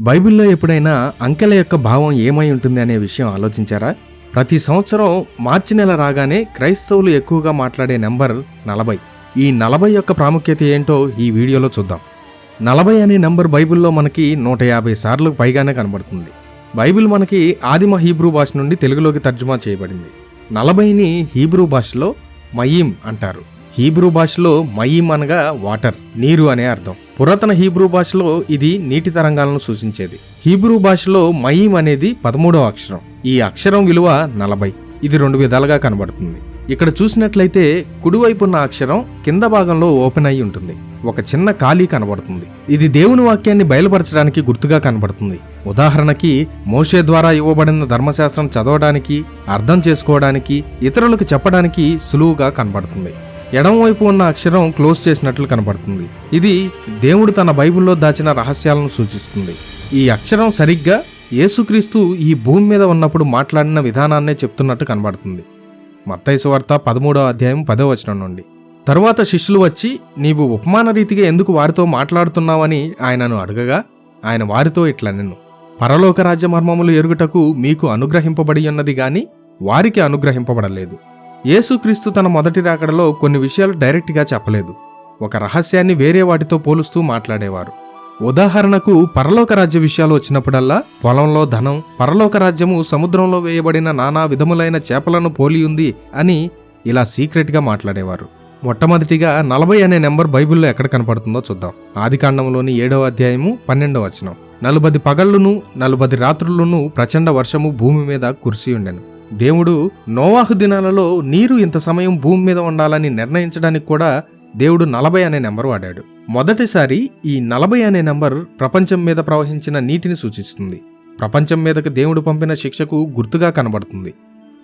బైబిల్లో ఎప్పుడైనా అంకెల యొక్క భావం ఏమై ఉంటుంది అనే విషయం ఆలోచించారా? ప్రతి సంవత్సరం మార్చి నెల రాగానే క్రైస్తవులు ఎక్కువగా మాట్లాడే నెంబర్ నలభై. ఈ నలభై యొక్క ప్రాముఖ్యత ఏంటో ఈ వీడియోలో చూద్దాం. నలభై అనే నంబర్ బైబిల్లో మనకి నూట యాభై సార్లు పైగానే కనబడుతుంది. బైబిల్ మనకి ఆదిమ హీబ్రూ భాష నుండి తెలుగులోకి తర్జుమా చేయబడింది. నలభైని హీబ్రూ భాషలో మయీం అంటారు. హీబ్రూ భాషలో మయీం అనగా వాటర్ నీరు అనే అర్థం. పురాతన హీబ్రూ భాషలో ఇది నీటి తరంగాలను సూచించేది. హీబ్రూ భాషలో మయీం అనేది పదమూడవ అక్షరం. ఈ అక్షరం విలువ నలభై. ఇది రెండు విధాలుగా కనబడుతుంది. ఇక్కడ చూసినట్లయితే కుడివైపు ఉన్న అక్షరం కింద భాగంలో ఓపెన్ అయి ఉంటుంది. ఒక చిన్న ఖాళీ కనబడుతుంది. ఇది దేవుని వాక్యాన్ని బయలుపరచడానికి గుర్తుగా కనబడుతుంది. ఉదాహరణకి మోషే ద్వారా ఇవ్వబడిన ధర్మశాస్త్రం చదవడానికి అర్థం చేసుకోవడానికి ఇతరులకు చెప్పడానికి సులువుగా కనబడుతుంది. ఎడమవైపు ఉన్న అక్షరం క్లోజ్ చేసినట్లు కనబడుతుంది ఇది దేవుడు తన బైబిల్లో దాచిన రహస్యాలను సూచిస్తుంది. ఈ అక్షరం సరిగ్గా యేసుక్రీస్తు ఈ భూమి మీద ఉన్నప్పుడు మాట్లాడిన విధానాన్నే చెప్తున్నట్టు కనబడుతుంది. మత్తయి వార్త పదమూడవ అధ్యాయం పదో వచనం నుండి. తరువాత శిష్యులు వచ్చి నీవు ఉపమాన రీతిగా ఎందుకు వారితో మాట్లాడుతున్నావని ఆయనను అడగగా ఆయన వారితో ఇట్లా నిన్ను. పరలోక రాజ్య మర్మములు ఎరుగుటకు మీకు అనుగ్రహింపబడి ఉన్నది గాని వారికి అనుగ్రహింపబడలేదు. యేసుక్రీస్తు తన మొదటి రాకడలో కొన్ని విషయాలు డైరెక్ట్గా చెప్పలేదు. ఒక రహస్యాన్ని వేరే వాటితో పోలుస్తూ మాట్లాడేవారు. ఉదాహరణకు పరలోక రాజ్య విషయాలు వచ్చినప్పుడల్లా పొలంలో ధనం పరలోక రాజ్యము సముద్రంలో వేయబడిన నానా విధములైన చేపలను పోలి ఉంది అని ఇలా సీక్రెట్గా మాట్లాడేవారు. మొట్టమొదటిగా నలభై అనే నెంబర్ బైబిల్లో ఎక్కడ కనపడుతుందో చూద్దాం. ఆదికాండంలోని ఏడవ అధ్యాయము పన్నెండవ వచనం. నలుబది పగళ్ళును నలుబది రాత్రులను ప్రచండ వర్షము భూమి మీద కురిసి ఉండెను. దేవుడు నోవాహు దినాలలో నీరు ఇంత సమయం భూమి మీద ఉండాలని నిర్ణయించడానికి కూడా దేవుడు నలభై అనే నెంబర్ వాడాడు. మొదటిసారి ఈ నలభై అనే నెంబర్ ప్రపంచం మీద ప్రవహించిన నీటిని సూచిస్తుంది. ప్రపంచం మీదకు దేవుడు పంపిన శిక్షకు గుర్తుగా కనబడుతుంది.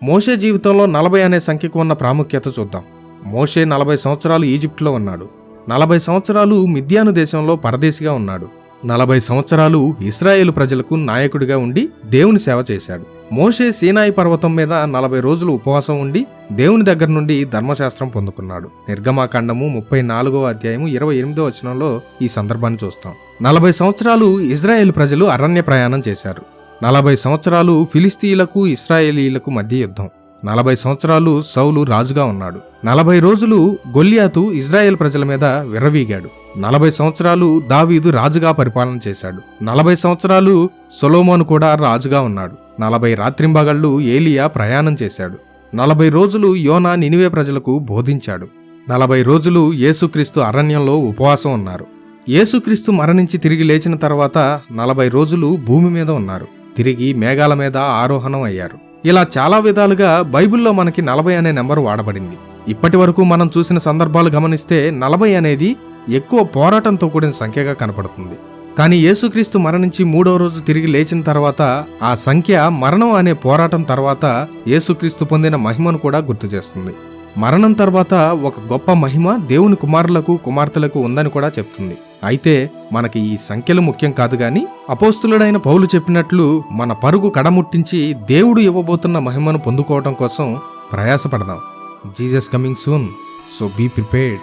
మోషే జీవితంలో నలభై అనే సంఖ్యకు ఉన్న ప్రాముఖ్యత చూద్దాం. మోషే నలభై సంవత్సరాలు ఈజిప్ట్లో ఉన్నాడు. నలభై సంవత్సరాలు మిద్యాను దేశంలో పరదేశిగా ఉన్నాడు. నలభై సంవత్సరాలు ఇస్రాయేలు ప్రజలకు నాయకుడిగా ఉండి దేవుని సేవ చేశాడు. మోషే సీనాయి పర్వతం మీద నలభై రోజులు ఉపవాసం ఉండి దేవుని దగ్గర నుండి ధర్మశాస్త్రం పొందుకున్నాడు. నిర్గమాకాండము ముప్పై నాలుగవ అధ్యాయము ఇరవై ఎనిమిదో వచనంలో ఈ సందర్భాన్ని చూస్తాం. నలభై సంవత్సరాలు ఇజ్రాయేల్ ప్రజలు అరణ్య ప్రయాణం చేశారు. నలభై సంవత్సరాలు ఫిలిస్తీన్లకు ఇస్రాయేలీలకు మధ్య యుద్ధం. నలభై సంవత్సరాలు సౌలు రాజుగా ఉన్నాడు. నలభై రోజులు గొల్లియాతు ఇజ్రాయెల్ ప్రజల మీద విర్రవీగాడు. నలభై సంవత్సరాలు దావీదు రాజుగా పరిపాలన చేశాడు. నలభై సంవత్సరాలు సొలోమోను కూడా రాజుగా ఉన్నాడు. నలభై రాత్రింబగళ్ళు ఏలియా ప్రయాణం చేశాడు. నలభై రోజులు యోనా నినివే ప్రజలకు బోధించాడు. నలభై రోజులు యేసుక్రీస్తు అరణ్యంలో ఉపవాసం ఉన్నారు. యేసుక్రీస్తు మరణించి తిరిగి లేచిన తర్వాత నలభై రోజులు భూమి మీద ఉన్నారు. తిరిగి మేఘాల మీద ఆరోహణం అయ్యారు. ఇలా చాలా విధాలుగా బైబిల్లో మనకి నలభై అనే నెంబర్ వాడబడింది. ఇప్పటి వరకు మనం చూసిన సందర్భాలు గమనిస్తే నలభై అనేది ఎక్కువ పోరాటంతో కూడిన సంఖ్యగా కనపడుతుంది. కానీ యేసుక్రీస్తు మరణించి మూడో రోజు తిరిగి లేచిన తర్వాత ఆ సంఖ్య మరణం అనే పోరాటం తర్వాత యేసుక్రీస్తు పొందిన మహిమను కూడా గుర్తు చేస్తుంది. మరణం తర్వాత ఒక గొప్ప మహిమ దేవుని కుమారులకు కుమార్తెలకు ఉందని కూడా చెప్తుంది. అయితే మనకి ఈ సంఖ్యలు ముఖ్యం కాదు గాని అపోస్తులుడైన పౌలు చెప్పినట్లు మన పరుగు కడముట్టించి దేవుడు ఇవ్వబోతున్న మహిమను పొందుకోవడం కోసం ప్రయాసపడదాం. Jesus coming soon so be prepared.